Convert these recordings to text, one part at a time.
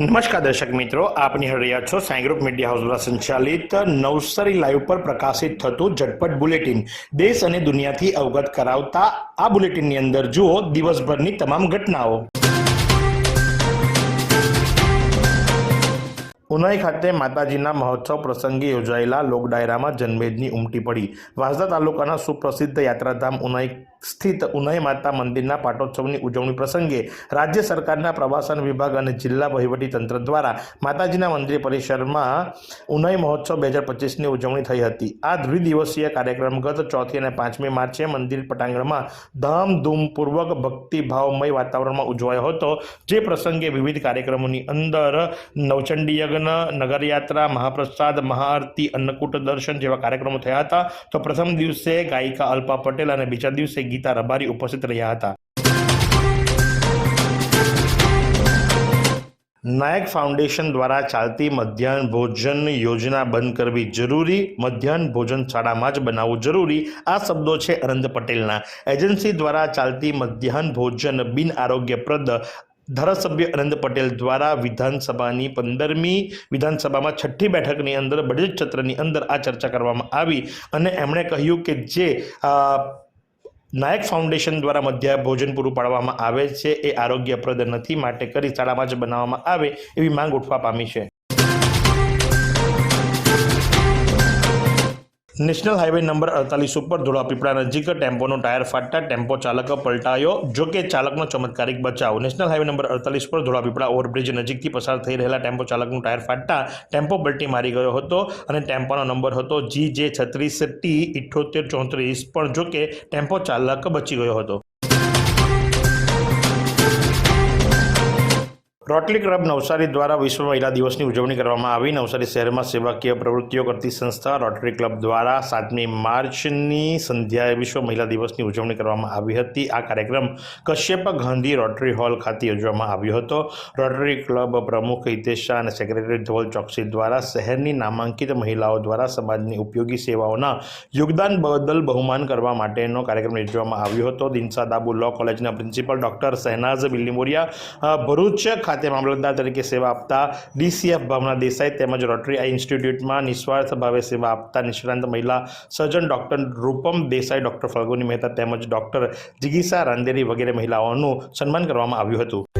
નમસ્કાર દર્શક મિત્રો આપની નિહાળી છો સાંઈ ગ્રુપ મીડિયા હાઉસ દ્વારા સંચાલિત નવસારી લાઈવ પર પ્રકાશિત થતું ઝટપટ બુલેટિન. દેશ અને દુનિયાથી અવગત કરાવતા આ બુલેટિનની અંદર જુઓ દિવસભરની તમામ ઘટનાઓ. ઉનાઈ ખાતે માતાજીના મહોત્સવ પ્રસંગે યોજાયેલા લોક ડાયરામાં જનમેદની ઉમટી પડી. વાંસદા તાલુકાના સુપ્રસિદ્ધ યાત્રાધામ ઉનાઈ સ્થિત ઉનાઈ માતા મંદિરના પાટોત્સવની ઉજવણી પ્રસંગે રાજ્ય સરકારના પ્રવાસન વિભાગ અને જિલ્લા તંત્ર દ્વારા માતાજીના મંદિર પરિસરમાં ઉનાઈ મહોત્સવ બે હજાર પચીસની ઉજવણી થઈ હતી. આ દ્વિદિવસીય કાર્યક્રમ ગત ચોથી અને પાંચમી માર્ચે મંદિર પટાંગણમાં ધામધૂમપૂર્વક ભક્તિભાવમય વાતાવરણમાં ઉજવાયો હતો. જે પ્રસંગે વિવિધ કાર્યક્રમોની અંદર નવચંડી યજ્ઞ, નગરયાત્રા, મહાપ્રસાદ, મહાઆરતી, અન્નકૂટ દર્શન જેવા કાર્યક્રમો થયા હતા. તો પ્રથમ દિવસે ગાયિકા અલ્પા પટેલ અને બીજા દિવસે ગીતા રબારી ઉપસ્થિત રહ્યા હતા નાયક ફાઉન્ડેશન દ્વારા ચાલતી મધ્યાહન ભોજન યોજના બંધ કરવી જરૂરી મધ્યાહન ભોજન શાળામાં જ બનાવવું જરૂરી આ શબ્દો છે અનંત પટેલના એજન્સી દ્વારા ચાલતી મધ્યાહન ભોજન બિન આરોગ્યપ્રદ ધારાસભ્ય અનંત પટેલ દ્વારા વિધાનસભાની પંદરમી વિધાનસભામાં છઠ્ઠી બેઠકની અંદર બજેટ સત્રની અંદર આ ચર્ચા કરવામાં આવી અને એમણે કહ્યું કે જે નાયક ફાઉન્ડેશન દ્વારા મધ્યાહન ભોજન પૂરું પાડવામાં આવે છે. એ આરોગ્યપ્રદ નથી, માટે કરી શાળામાં જ બનાવવામાં આવે એવી માંગ ઉઠવા પામી છે. નેશનલ હાઈવે નંબર અડતાલીસ ઉપર ધોળાપીપળા નજીક ટેમ્પોનો ટાયર ફાટતા ટેમ્પો ચાલક પલટાયો, જો કે ચાલકનો ચમત્કારિક બચાવ. નેશનલ હાઈવે નંબર અડતાલીસ પર ધોળાપીપળા ઓવરબ્રિજ નજીકથી પસાર થઈ રહેલા ટેમ્પો ચાલકનું ટાયર ફાટતા ટેમ્પો પલટી મારી ગયો હતો અને ટેમ્પોનો નંબર હતો જી જે છત્રીસ ટી ઇઠ્ઠોતેર ચોત્રીસ. પણ જો કે ટેમ્પો ચાલક બચી ગયો હતો. રોટરી ક્લબ નવસારી દ્વારા વિશ્વ મહિલા દિવસની ઉજવણી કરવામાં આવી. નવસારી શહેરમાં સેવાકીય પ્રવૃત્તિઓ કરતી સંસ્થા રોટરી ક્લબ દ્વારા સાતમી માર્ચની સંધ્યાએ વિશ્વ મહિલા દિવસની ઉજવણી કરવામાં આવી હતી. આ કાર્યક્રમ કશ્યપ ગાંધી રોટરી હોલ ખાતે યોજવામાં આવ્યો હતો. રોટરી ક્લબ પ્રમુખ હિતેશ શાહ અને સેક્રેટરી ધવલ ચોકસી દ્વારા શહેરની નામાંકિત મહિલાઓ દ્વારા સમાજની ઉપયોગી સેવાઓના યોગદાન બદલ બહુમાન કરવા માટેનો કાર્યક્રમ યોજવામાં આવ્યો હતો. દિનસા દાબુ લો કોલેજના પ્રિન્સિપલ ડોક્ટર શહેનાઝ બિલ્લીમોરિયા ભરૂચ ખાતે મામલતદાર તરીકે સેવા આપતા ડીસીએફ ભાવના દેસાઈ તેમજ રોટરી આઈ ઇન્સ્ટિટ્યૂટમાં નિસ્વાર્થ ભાવે સેવા આપતા નિષ્ણાંત મહિલા surgeon doctor Rupam Desai, doctor Falguni Mehta તેમજ ડૉક્ટર જિગીસા રાંદેરી વગેરે મહિલાઓનું સન્માન કરવામાં આવ્યું હતું.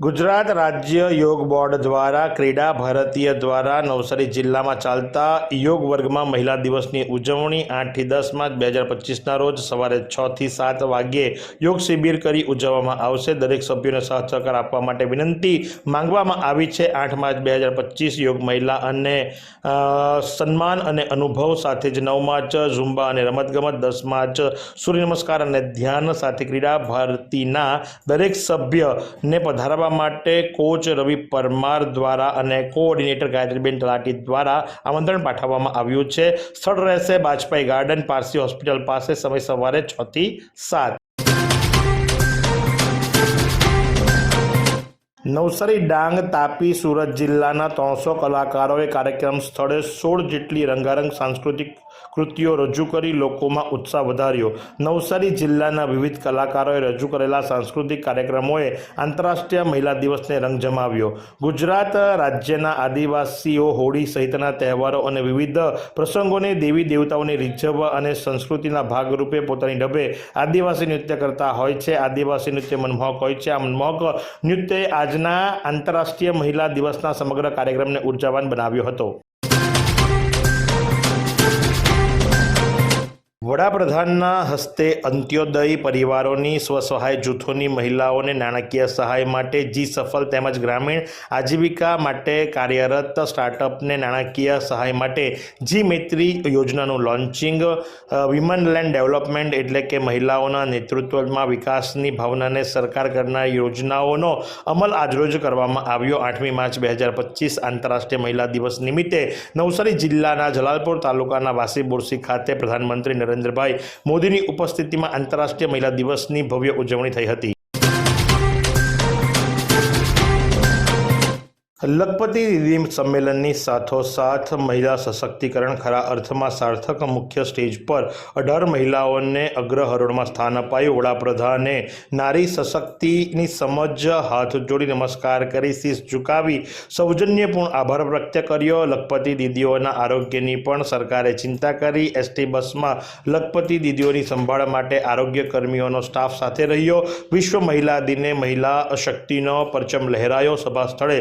Gujarat રાજ્ય યોગ બોર્ડ દ્વારા ક્રીડા ભારતીય દ્વારા નવસારી જિલ્લામાં ચાલતા યોગ વર્ગમાં મહિલા દિવસની ઉજવણી આઠથી દસ માર્ચ બે હજાર પચીસના રોજ સવારે છથી સાત વાગ્યે યોગ શિબિર કરી ઉજવવામાં આવશે. દરેક સભ્યોને સાથ સહકાર આપવા માટે વિનંતી માંગવામાં આવી છે. આઠ માર્ચ બે હજાર પચીસ યોગ મહિલા અને સન્માન અને અનુભવ સાથે જ નવ માર્ચ ઝુંબા અને રમતગમત, દસ માર્ચ સૂર્ય નમસ્કાર અને ધ્યાન સાથે ક્રીડા ભારતીના દરેક સભ્યને પધારવા માટે કોચ રવિ પરમાર દ્વારા અને કોઓર્ડિનેટર ગાયત્રીબેન તલાટી દ્વારા આમંત્રણ પાઠવવામાં આવ્યું છે. સ્થળ રહેશે બાજપાઈ ગાર્ડન, પારસી હોસ્પિટલ પાસે સમય સવારે છ થી સાત. નવસારી ડાંગ, તાપી, સુરત જિલ્લાના ત્રણસો કલાકારોએ કાર્યક્રમ સ્થળે સોળ જેટલી રંગારંગ સાંસ્કૃતિક કૃતિઓ રજૂ કરી લોકોમાં ઉત્સાહ વધાર્યો. નવસારી જિલ્લાના વિવિધ કલાકારોએ રજૂ કરેલા સાંસ્કૃતિક કાર્યક્રમોએ આંતરરાષ્ટ્રીય મહિલા દિવસને રંગ જમાવ્યો. ગુજરાત રાજ્યના આદિવાસીઓ હોળી સહિતના તહેવારો અને વિવિધ પ્રસંગોને દેવી દેવતાઓને રીઝવવા અને સંસ્કૃતિના ભાગરૂપે પોતાની ડબે આદિવાસી નૃત્ય કરતા હોય છે. આદિવાસી નૃત્ય મનમોહક હોય છે. આ મનમોહક નૃત્યએ આજના આંતરરાષ્ટ્રીય મહિલા દિવસના સમગ્ર કાર્યક્રમને ઉર્જાવાન બનાવ્યો હતો. વડાપ્રધાનના હસ્તે અંત્યોદય પરિવારોની સ્વસહાય જૂથોની મહિલાઓને નાણાકીય સહાય માટે જી સફળ તેમજ ગ્રામીણ આજીવિકા માટે કાર્યરત સ્ટાર્ટઅપને નાણાકીય સહાય માટે જી મૈત્રી યોજનાનું લોન્ચિંગ વિમન લેન્ડ ડેવલપમેન્ટ એટલે કે મહિલાઓના નેતૃત્વમાં વિકાસની ભાવનાને સરકાર કરનાર યોજનાઓનો અમલ આજરોજ કરવામાં આવ્યો. આઠમી માર્ચ બે હજાર પચીસ આંતરરાષ્ટ્રીય મહિલા દિવસ નિમિત્તે નવસારી જિલ્લાના જલાલપુર તાલુકાના વાસી બોરસી ખાતે પ્રધાનમંત્રી નરેન્દ્રભાઈ મોદીની ઉપસ્થિતિમાં આંતરરાષ્ટ્રીય મહિલા દિવસની ભવ્ય ઉજવણી થઈ હતી. લખપતિ દીદી સંમેલનની સાથોસાથ મહિલા સશક્તિકરણ ખરા અર્થમાં સાર્થક મુખ્ય સ્ટેજ પર અઢાર મહિલાઓને અગ્રહરોળમાં સ્થાન અપાયું. વડાપ્રધાને નારી સશક્તિની સમજ હાથ જોડી નમસ્કાર કરી, શીશ ઝુકાવી, સૌજન્યપૂર્ણ આભાર વ્યક્ત કર્યો. લખપતિ દીદીઓના આરોગ્યની પણ સરકારે ચિંતા કરી. એસટી બસમાં લખપતિ દીદીઓની સંભાળ માટે આરોગ્ય કર્મીઓનો સ્ટાફ સાથે રહ્યો. વિશ્વ મહિલા દિને મહિલા શક્તિનો પરચમ લહેરાયો. સભા સ્થળે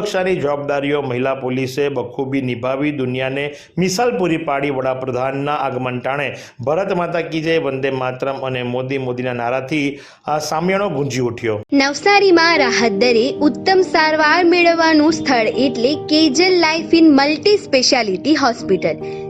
સુરક્ષાની જવાબદારીઓ મહિલા પોલીસે બખૂબી નિભાવી દુનિયાને મિસાલ પૂરી પાડી વડાપ્રધાનના આગમન ટાણે. ભારત માતા કી જય, વંદે માતરમ અને મોદી મોદીના નારાથી આ સામ્યાણો ગુંજી ઉઠ્યો. નવસારીમાં રાહત દરે ઉત્તમ સારવાર મેળવવાનું સ્થળ એટલે Kejal lifeline multi speciality hospital.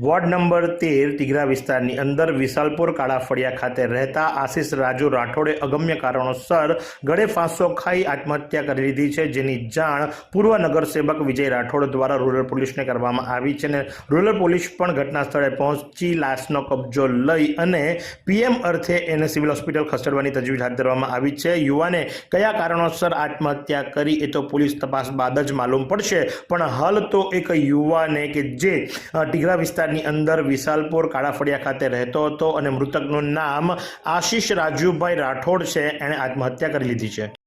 Ward number તેર, તિગરા વિસ્તારની અંદર વિશાલપુર કાળાફળિયા ખાતે રહેતા આશિષ રાજુ રાઠોડે અગમ્ય કારણોસર ગળે ફાંસો ખાઈ આત્મહત્યા કરી લીધી છે, જેની જાણ પૂર્વ નગરસેવક વિજય રાઠોડ દ્વારા રૂરલ પોલીસને કરવામાં આવી છે અને રૂરલ પોલીસ પણ ઘટના સ્થળે પહોંચી લાશનો કબજો લઈ અને પીએમ અર્થે એને સિવિલ હોસ્પિટલ ખસેડવાની તજવીજ હાથ ધરવામાં આવી છે. યુવાને કયા કારણોસર આત્મહત્યા કરી એ તો પોલીસ તપાસ બાદ જ માલુમ પડશે. પણ હાલ તો એક યુવાને કે જે ટીગરા ટીગરા વિસ્તારની અંદર વિશાલપુર કાળાફળિયા ખાતે રહેતો હતો અને મૃતકનું નામ આશીષ રાજુભાઈ રાઠોડ છે. એણે આત્મહત્યા કરી લીધી છે.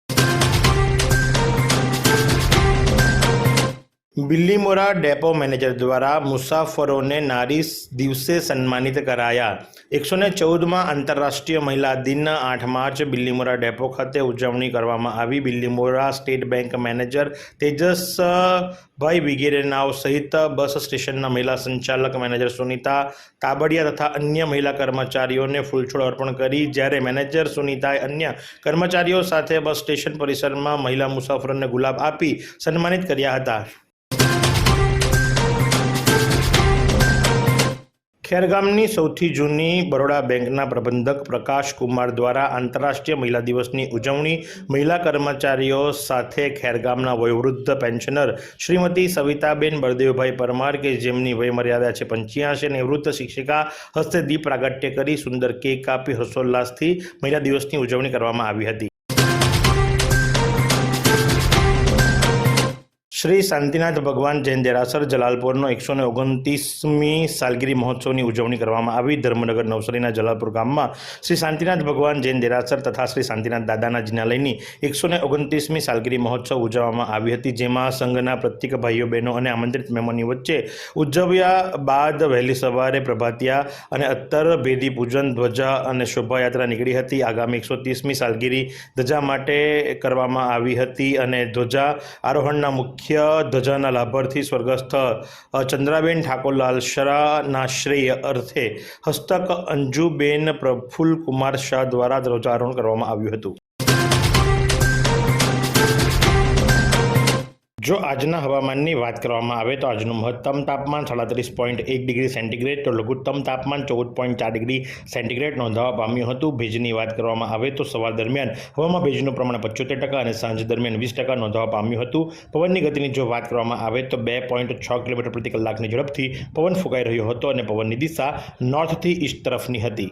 બિલ્લીમોરા ડેપો મેનેજર દ્વારા મુસાફરોને નારી દિવસે સન્માનિત કરાયા. એકસો ને ચૌદમાં આંતરરાષ્ટ્રીય મહિલા દિન આઠ માર્ચ બિલ્લીમોરા ડેપો ખાતે ઉજવણી કરવામાં આવી. Billimora state bank manager Tejas bhai વગેરેનાઓ સહિત બસ સ્ટેશનના મહિલા સંચાલક મેનેજર સુનિતા તાબડિયા તથા અન્ય મહિલા કર્મચારીઓને ફૂલછોડ અર્પણ કરી. જ્યારે મેનેજર સુનિતાએ અન્ય કર્મચારીઓ સાથે બસ સ્ટેશન પરિસરમાં મહિલા મુસાફરોને ગુલાબ આપી સન્માનિત કર્યા હતા. ખેરગામની સૌથી જૂની બરોડા બેંકના પ્રબંધક પ્રકાશ કુમાર દ્વારા આંતરરાષ્ટ્રીય મહિલા દિવસની ઉજવણી મહિલા કર્મચારીઓ સાથે ખેરગામના વયોવૃદ્ધ પેન્શનર શ્રીમતી સવિતાબેન બળદેવભાઈ પરમાર કે જેમની વયમર્યાદા છે પંચ્યાસી નિવૃત્ત શિક્ષિકા હસ્તે દીપ પ્રાગટ્ય કરી સુંદર કેક કાપી હર્ષોલ્લાસથી મહિલા દિવસની ઉજવણી કરવામાં આવી હતી. શ્રી શાંતિનાથ ભગવાન જૈન દેરાસર જલાલપુરનો એકસો ને ઓગણત્રીસમી સાલગીરી મહોત્સવની ઉજવણી કરવામાં આવી. ધર્મનગર નવસારીના જલાલપુર ગામમાં શ્રી શાંતિનાથ ભગવાન જૈન દેરાસર તથા શ્રી શાંતિનાથ દાદાના જિનાલયની એકસો ને ઓગણત્રીસમી સાલગીરી મહોત્સવ ઉજવવામાં આવી હતી, જેમાં સંઘના પ્રત્યેક ભાઈઓ, બહેનો અને આમંત્રિત મહેમાનની વચ્ચે ઉજવ્યા બાદ વહેલી સવારે પ્રભાતિયા અને અત્તર ભેદી પૂજન, ધ્વજા અને શોભાયાત્રા નીકળી હતી. આગામી એકસો ત્રીસમી સાલગીરી ધજા માટે કરવામાં આવી હતી અને ધ્વજા આરોહણના મુખ્ય ધ્વજાના લાભાર્થી સ્વર્ગસ્થ ચંદ્રાબેન ઠાકોરલાલ શરાના શ્રેય અર્થે હસ્તક અંજુબેન પ્રફુલ્લ કુમાર શાહ દ્વારા ધ્વજારોહણ કરવામાં આવ્યું હતું. જો આજના હવામાનની વાત કરવામાં આવે તો આજનું મહત્તમ તાપમાન સાડત્રીસ પોઈન્ટ એક ડિગ્રી સેન્ટીગ્રેડ તો લઘુત્તમ તાપમાન ચૌદ પોઈન્ટ ચાર ડિગ્રી સેન્ટીગ્રેડ નોંધાવા પામ્યું હતું. ભેજની વાત કરવામાં આવે તો સવાર દરમિયાન હવામાં ભેજનું પ્રમાણ પચોતેર ટકા અને સાંજ દરમિયાન વીસ ટકા નોંધાવા પામ્યું હતું. પવનની ગતિની જો વાત કરવામાં આવે તો બે પોઈન્ટ છ કિલોમીટર પ્રતિ કલાકની ઝડપથી પવન ફૂંકાઈ રહ્યો હતો અને પવનની દિશા નોર્થથી ઈસ્ટ તરફની હતી.